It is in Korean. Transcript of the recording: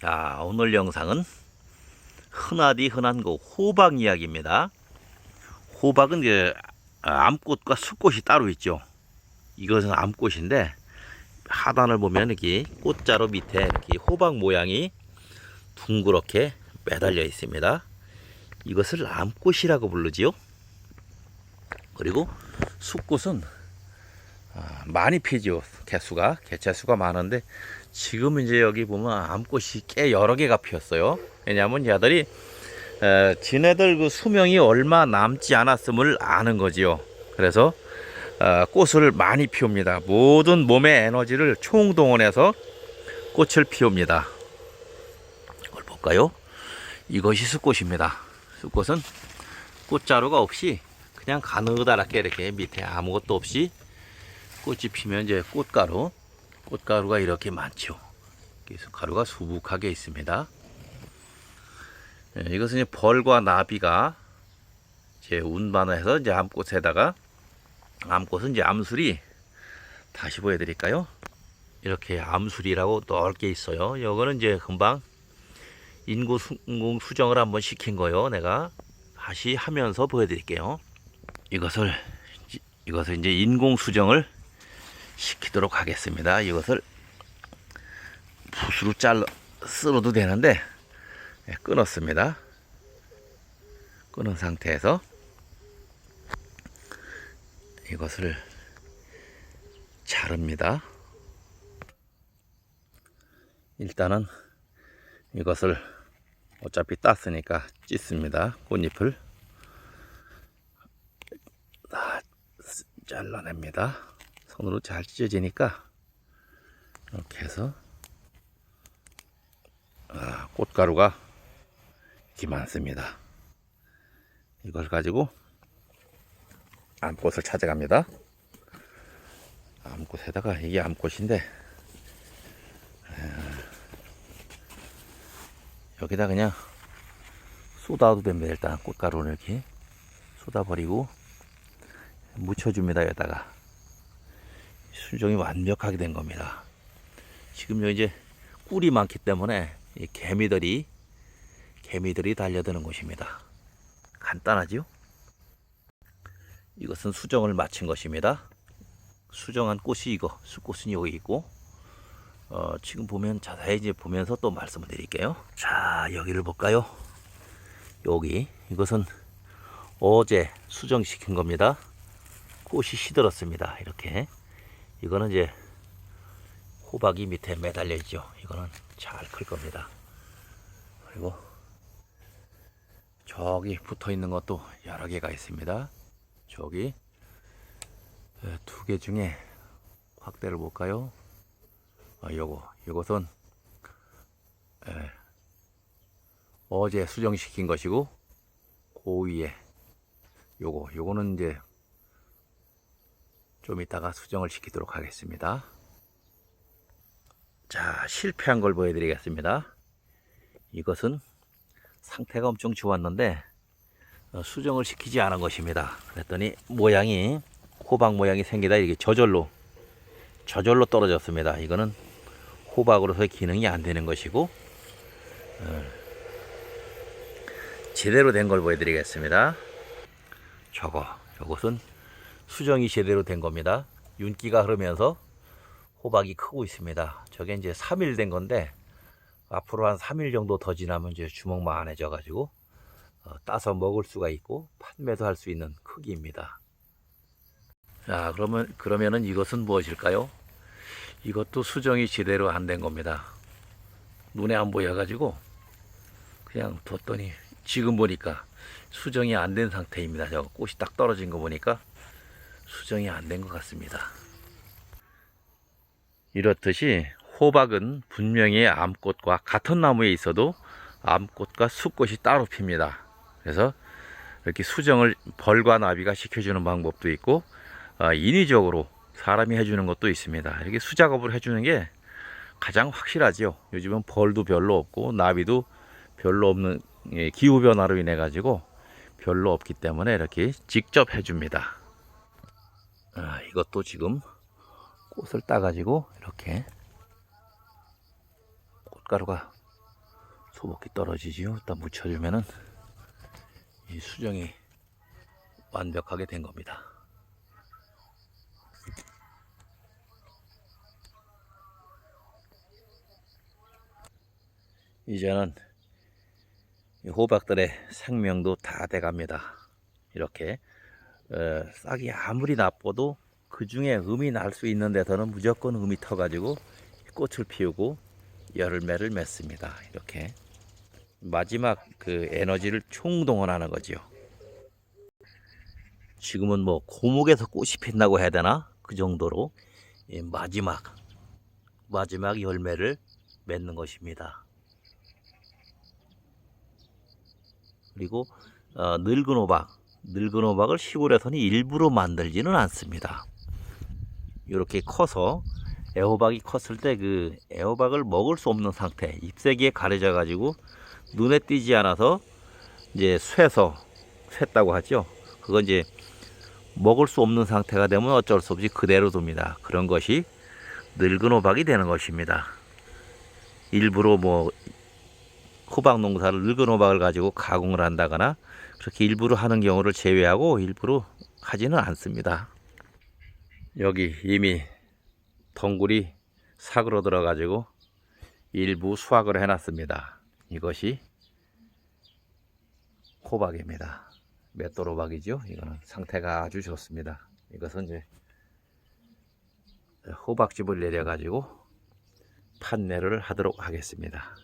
자, 오늘 영상은 흔하디 흔한 거 호박 이야기입니다. 호박은 이제 암꽃과 숫꽃이 따로 있죠. 이것은 암꽃인데 하단을 보면 이렇게 꽃자루 밑에 이렇게 호박 모양이 둥그렇게 매달려 있습니다. 이것을 암꽃이라고 부르지요. 그리고 숫꽃은 아, 많이 피죠. 개수가 개체수가 많은데 지금 이제 여기 보면 암꽃이 꽤 여러 개가 피었어요. 왜냐하면 얘들이 에, 지네들 그 수명이 얼마 남지 않았음을 아는 거지요. 그래서 어, 꽃을 많이 피웁니다. 모든 몸의 에너지를 총동원해서 꽃을 피웁니다. 이걸 볼까요? 이것이 숫꽃입니다. 숫꽃은 꽃자루가 없이 그냥 가느다랗게 이렇게 밑에 아무것도 없이 꽃이 피면 이제 꽃가루, 꽃가루가 이렇게 많죠. 그래서 가루가 수북하게 있습니다. 예, 이것은 이제 벌과 나비가 이제 운반해서 이제 암꽃에다가 암꽃은 이제 암술이 다시 보여드릴까요? 이렇게 암술이라고 넓게 있어요. 이거는 이제 금방 인공 수정을 한번 시킨 거요. 내가 다시 하면서 보여드릴게요. 이것을 이- 이것을 이제 인공 수정을 시키도록 하겠습니다. 이것을 붓으로 잘라 쓸어도 되는데 예, 끊었습니다. 끊은 상태에서 이것을 자릅니다. 일단은 이것을 어차피 땄으니까 찢습니다. 꽃잎을 다 잘라냅니다. 손으로 잘 찢어지니까 이렇게 해서 아, 꽃가루가 이렇게 많습니다. 이걸 가지고 암꽃을 찾아갑니다. 암꽃에다가 이게 암꽃인데 에, 여기다 그냥 쏟아도 됩니다. 일단 꽃가루를 이렇게 쏟아버리고 묻혀줍니다. 여기다가 수정이 완벽하게 된 겁니다. 지금 요 이제 꿀이 많기 때문에 이 개미들이 개미들이 달려드는 곳입니다. 간단하지요? 이것은 수정을 마친 것입니다. 수정한 꽃이 이거, 수꽃은 여기 있고, 어, 지금 보면 자세히 이제 보면서 또 말씀을 드릴게요. 자, 여기를 볼까요? 여기, 이것은 어제 수정시킨 겁니다. 꽃이 시들었습니다. 이렇게. 이거는 이제 호박이 밑에 매달려 있죠. 이거는 잘 클 겁니다. 그리고 저기 붙어 있는 것도 여러 개가 있습니다. 저기 두 개 중에 확대를 볼까요? 아, 요거, 요것은 에, 어제 수정시킨 것이고 그 위에 요거, 요거는 이제 좀 이따가 수정을 시키도록 하겠습니다. 자, 실패한 걸 보여드리겠습니다. 이것은 상태가 엄청 좋았는데 어, 수정을 시키지 않은 것입니다. 그랬더니 모양이 호박 모양이 생기다 이렇게 저절로 저절로 떨어졌습니다. 이거는 호박으로서의 기능이 안 되는 것이고 어, 제대로 된 걸 보여드리겠습니다. 저거, 저것은 수정이 제대로 된 겁니다. 윤기가 흐르면서 호박이 크고 있습니다. 저게 이제 3일 된 건데 앞으로 한 3일 정도 더 지나면 이제 주먹만해져 가지고 어, 따서 먹을 수가 있고 판매도 할 수 있는 크기입니다. 자, 그러면 그러면은 이것은 무엇일까요? 이것도 수정이 제대로 안 된 겁니다. 눈에 안 보여 가지고 그냥 뒀더니 지금 보니까 수정이 안 된 상태입니다. 저 꽃이 딱 떨어진 거 보니까 수정이 안 된 것 같습니다. 이렇듯이 호박은 분명히 암꽃과 같은 나무에 있어도 암꽃과 숫꽃이 따로 핍니다. 그래서 이렇게 수정을 벌과 나비가 시켜주는 방법도 있고 어, 인위적으로 사람이 해주는 것도 있습니다. 이렇게 수작업을 해주는 게 가장 확실하지요. 요즘은 벌도 별로 없고 나비도 별로 없는 예, 기후 변화로 인해 가지고 별로 없기 때문에 이렇게 직접 해줍니다. 아, 이것도 지금 꽃을 따가지고 이렇게 꽃가루가 소복기 떨어지지요. 일단 묻혀주면은 이 수정이 완벽하게 된 겁니다. 이제는 이 호박들의 생명도 다 돼갑니다. 이렇게 어, 싹이 아무리 나빠도 그 중에 음이 날 수 있는 데서는 무조건 음이 터가지고 꽃을 피우고 열매를 맺습니다. 이렇게 마지막 그 에너지를 총동원하는 거지요. 지금은 뭐 고목에서 꽃이 핀다고 해야 되나 그 정도로 이 마지막 마지막 열매를 맺는 것입니다. 그리고 어, 늙은 호박, 늙은 호박을 시골에서는 일부러 만들지는 않습니다. 이렇게 커서 애호박이 컸을 때 그 애호박을 먹을 수 없는 상태, 잎새기에 가려져 가지고 눈에 띄지 않아서 이제 쇠서 샜다고 하죠. 그건 이제 먹을 수 없는 상태가 되면 어쩔 수 없이 그대로 둡니다. 그런 것이 늙은 호박이 되는 것입니다. 일부러 뭐 호박 농사를 늙은 호박을 가지고 가공을 한다거나 그렇게 일부러 하는 경우를 제외하고 일부러 하지는 않습니다. 여기 이미 덩굴이 삭으로 들어 가지고 일부 수확을 해놨습니다. 이것이 호박입니다. 맷돌 호박이죠. 이거는 상태가 아주 좋습니다. 이것은 이제 호박즙을 내려가지고 판매를 하도록 하겠습니다.